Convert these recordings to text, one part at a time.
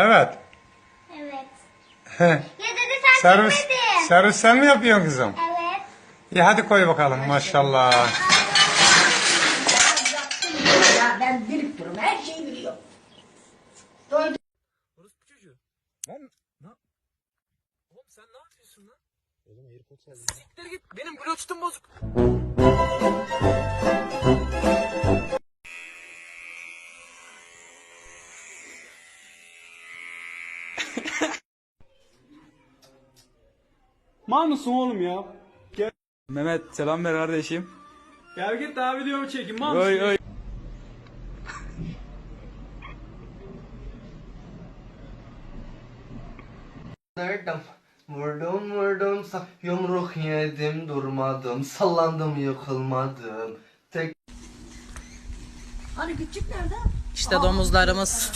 Evet. Evet. Heh. Ya dede sen servis, servis sen mi yapıyorsun kızım? Evet. İyi hadi koy bakalım maşallah. Ya ben bilip durum. Her şeyi biliyorum. Doydum. Orospu çocuğu. Lan ne? Oğlum sen ne yapıyorsun lan? Oğlum AirPods geldi. Siktir git. Benim Bluetooth'um bozuk. Mal mısın oğlum ya? Mehmet selam ver kardeşim. Gel git daha videomu çekin. Mal mısın? Oy oy. Vurdum, vurdum vurdum sa- yumruk yedim durmadım sallandım yıkılmadım tek Hani küçük nerede? İşte domuzlarımız.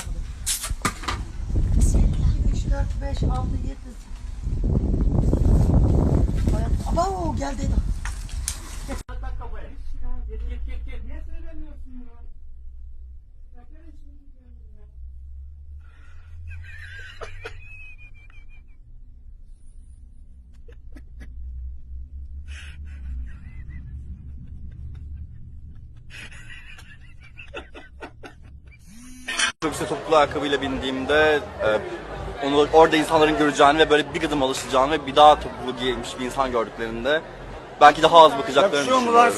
3, 4, 5, 6, 7. Aba geldi. Otobüse topuklu ayakkabıyla bindiğimde e, onu orada insanların göreceğini ve böyle bir gıdım alışacağını ve bir daha topuklu giymiş bir insan gördüklerinde belki daha az bakacaklarını düşünüyorum.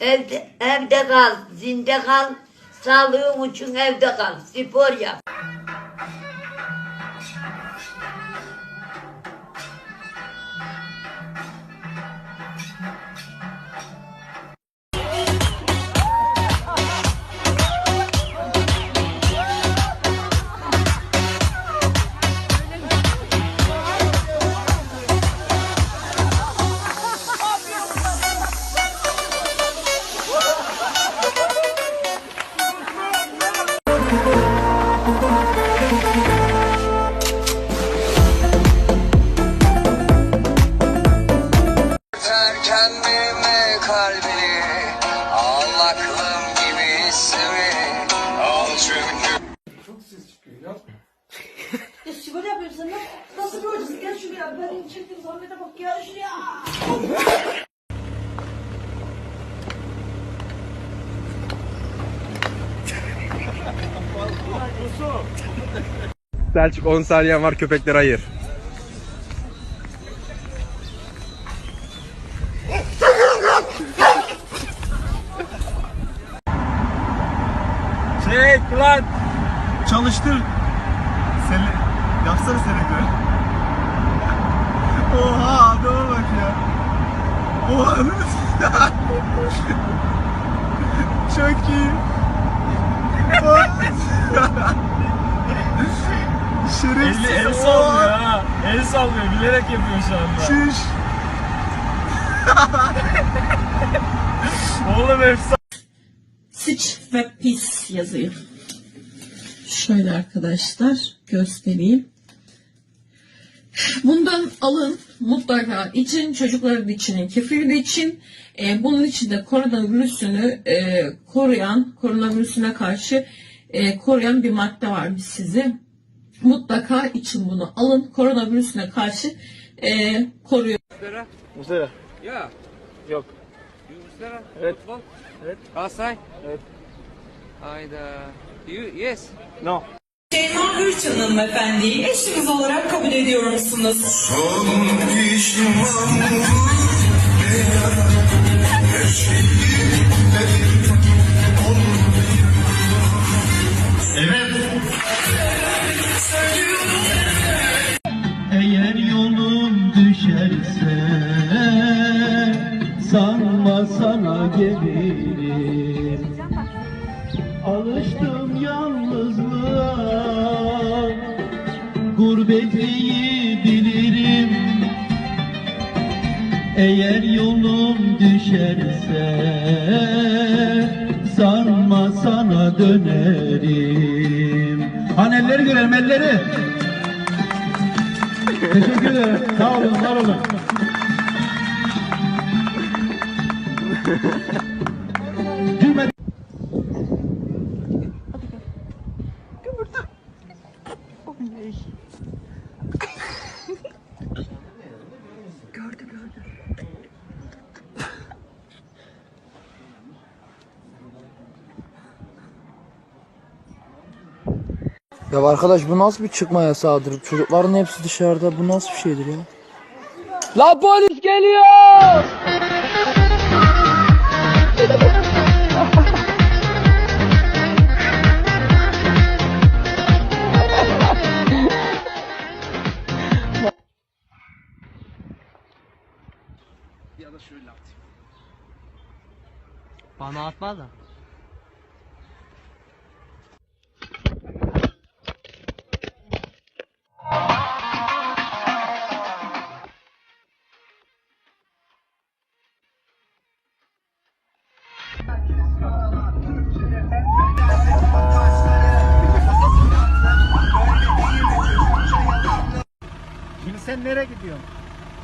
Evde, evde kal, zinde kal. Sağlığın için evde kal. Spor yap. Bak. Selçuk 10 saniyen var köpekleri ayır. Çek lan. Çalıştır. Seni yapsana seni Oha adama bak ya. Oha. Çok iyi. Şerefsiz. El, el sallıyor ha. El sallıyor. Bilerek yapıyor şu anda. Şiş. Oğlum efsane. Sıç ve pis yazıyor. Şöyle arkadaşlar göstereyim. Bundan alın mutlaka için çocukların içinin kefiri de için e, bunun içinde koronavirüsünü e, koruyan koronavirüsüne karşı e, koruyan bir madde var biz size mutlaka için bunu alın koronavirüsüne karşı e, koruyor. Muslera. Ya. Yok. Yunuslara. Evet. Futbol. Evet. Galatasaray. Evet. Hayda. You, yes. No. Şeyma Hürçin hanımefendiyi eşiniz olarak kabul ediyor musunuz? Eğer yolum düşerse sanma sana gelirim. Alıştım gurbeti bilirim. Eğer yolum düşerse Sanma sana dönerim. Han elleri görelim elleri Teşekkür ederim. Sağ olun var olun. Ya arkadaş bu nasıl bir çıkma yasağıdır? Çocukların hepsi dışarıda. Bu nasıl bir şeydir ya? La polis geliyor! Ya da şöyle atayım. Bana atma da. Sen nereye gidiyorsun?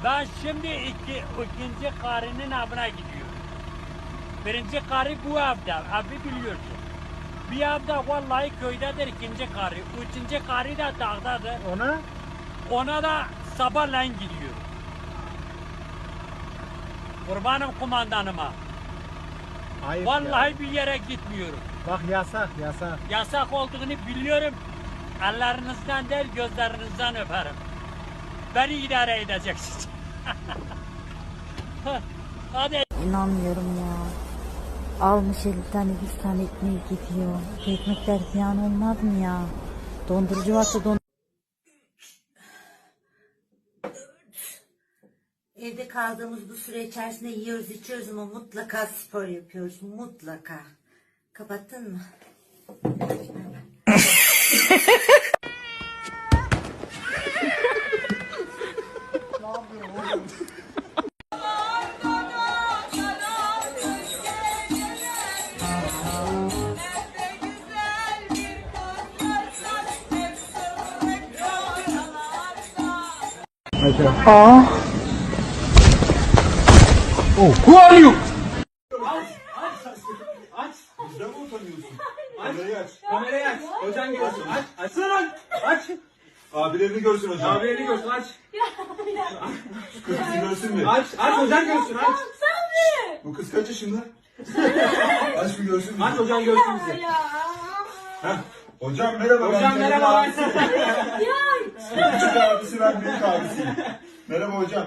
Ben şimdi iki, ikinci karının avına gidiyorum. Birinci karı bu evde, abi biliyorsun. Bir evde vallahi köydedir ikinci karı. Üçüncü karı da dağdadır. Ona? Ona da sabahleyin gidiyorum. Kurbanım kumandanıma. Hayır Vallahi bir yere gitmiyorum. Bak yasak yasak. Yasak olduğunu biliyorum. Ellerinizden değil gözlerinizden öperim. Beni idare edeceksiniz. Hadi. İnanmıyorum ya. Almış 50 tane 100 tane ekmeği gidiyor. Bu ekmekler ziyan olmaz mı ya? Dondurucu varsa don Evde kaldığımız bu süre içerisinde yiyoruz içiyoruz ama mutlaka spor yapıyoruz. Mutlaka. Kapattın mı? Who are you? Kamerayı aç. Hocan görsün. Aç. Açsana lan. Aç. Abilerini görsün hocam. Abilerini görsün aç. Kızı görsün mü? Aç. Aç hocan görsün aç. Bu kız kaç yaşında? Aç bir görsün mü? Aç hocan görsün bizi. Hocam merhaba. Hocam merhaba. Abisi. Küçük abisi ben büyük abisiyim. Merhaba hocam.